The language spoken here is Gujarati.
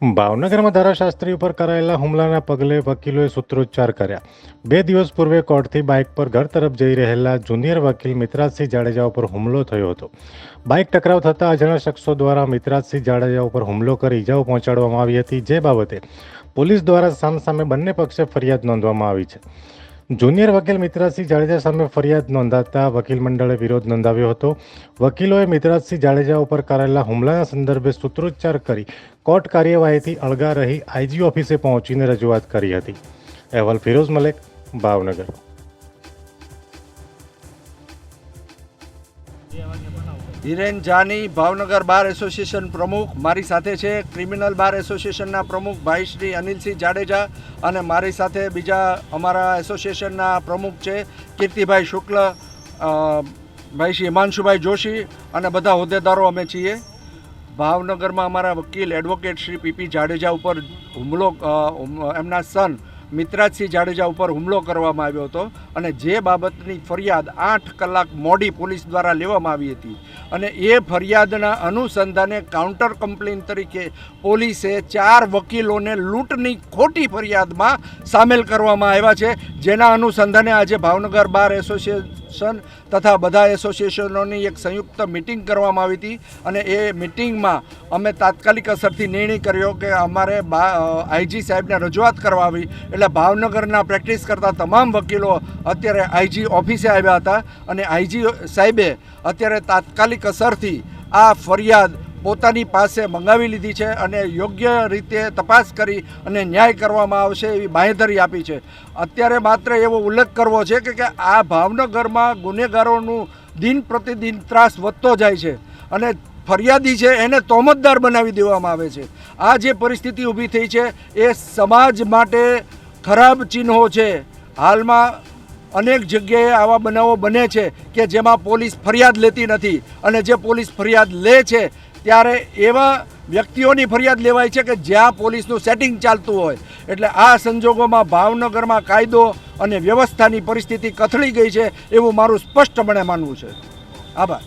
ભાવનગરમાં ધારાશાસ્ત્રી ઉપર કરાયેલા હુમલાના પગલે વકીલોએ સૂત્રોચ્ચાર કર્યા. બે દિવસ પૂર્વે કોર્ટથી બાઇક પર ઘર તરફ જઈ રહેલા જુનિયર વકીલ મિત્રાજસિંહ જાડેજા ઉપર હુમલો થયો હતો. બાઇક ટકરાવ થતાં અજાણ્યા શખ્સો દ્વારા મિત્રાજસિંહ જાડેજા ઉપર હુમલો કરી ઇજાઓ પહોંચાડવામાં આવી હતી, જે બાબતે પોલીસ દ્વારા સામસામે બંને પક્ષે ફરિયાદ નોંધવામાં આવી છે. જુનિયર વકીલ મિત્રાજસિંહ જાડેજા સામે ફરિયાદ નોંધાતા વકીલ મંડળે વિરોધ નોંધાવ્યો હતો. વકીલોએ મિત્રાજસિંહ જાડેજા ઉપર કરાયેલા હુમલાના સંદર્ભે સૂત્રોચ્ચાર કરી કોર્ટ કાર્યવાહીથી અળગા રહી આઈજી ઓફિસે પહોંચીને રજૂઆત કરી હતી. અહેવાલ ફિરોઝ મલેક, ભાવનગર. હિરેન જાની, ભાવનગર બાર એસોસિએશન પ્રમુખ. મારી સાથે છે ક્રિમિનલ બાર એસોસિએશનના પ્રમુખ ભાઈ શ્રી અનિલસિંહ જાડેજા અને મારી સાથે બીજા અમારા એસોસિએશનના પ્રમુખ છે કીર્તિભાઈ શુક્લ ભાઈ શ્રી હિમાંશુભાઈ જોશી અને બધા હોદ્દેદારો અમે છીએ. ભાવનગરમાં અમારા વકીલ એડવોકેટ શ્રી પીપી જાડેજા ઉપર હુમલો એમના સન મિત્રાજસિંહ જાડેજા ઉપર હુમલો કરવામાં આવ્યો હતો અને જે બાબતની ફરિયાદ આઠ કલાક મોડી પોલીસ દ્વારા લેવામાં આવી હતી. અને એ ફરિયાદના અનુસંધાને કાઉન્ટર કમ્પ્લેન તરીકે પોલીસે ચાર વકીલોને લૂંટની ખોટી ફરિયાદમાં સામેલ કરવામાં આવ્યા છે. જેના અનુસંધાને આજે ભાવનગર બાર એસોસિએશન તથા બધા એસોસિએશનોની એક સંયુક્ત મિટિંગ કરવામાં આવી હતી અને એ મિટિંગમાં અમે તાત્કાલિક અસરથી નિર્ણય કર્યો કે અમારે આઈજી સાહેબને રજૂઆત કરવા આવી. એટલે ભાવનગરના પ્રેક્ટિસ કરતા તમામ વકીલો અત્યારે આઈજી ઓફિસે આવ્યા હતા અને આઈજી સાહેબે અત્યારે તાત્કાલિક અસરથી આ ફરિયાદ પોતાની પાસે મંગાવી લીધી છે અને યોગ્ય રીતે તપાસ કરી અને ન્યાય કરવામાં આવશે એવી બાંહેધરી આપી છે. અત્યારે માત્ર એવો ઉલ્લેખ કરવો છે કે આ ભાવનગરમાં ગુનેગારોનું દિન પ્રતિદિન ત્રાસ વધતો જાય છે અને ફરિયાદી છે એને તોમતદાર બનાવી દેવામાં આવે છે. આ જે પરિસ્થિતિ ઊભી થઈ છે એ સમાજ માટે ખરાબ ચિહ્નો છે. હાલમાં અનેક જગ્યાએ આવા બનાવો બને છે કે જેમાં પોલીસ ફરિયાદ લેતી નથી અને જે પોલીસ ફરિયાદ લે છે ત્યારે એવા વ્યક્તિઓની ફરિયાદ લેવાય છે કે જ્યાં પોલીસનું સેટિંગ ચાલતું હોય. એટલે આ સંજોગોમાં ભાવનગરમાં કાયદો અને વ્યવસ્થાની પરિસ્થિતિ કથળી ગઈ છે એવું મારું સ્પષ્ટપણે માનવું છે. આભાર.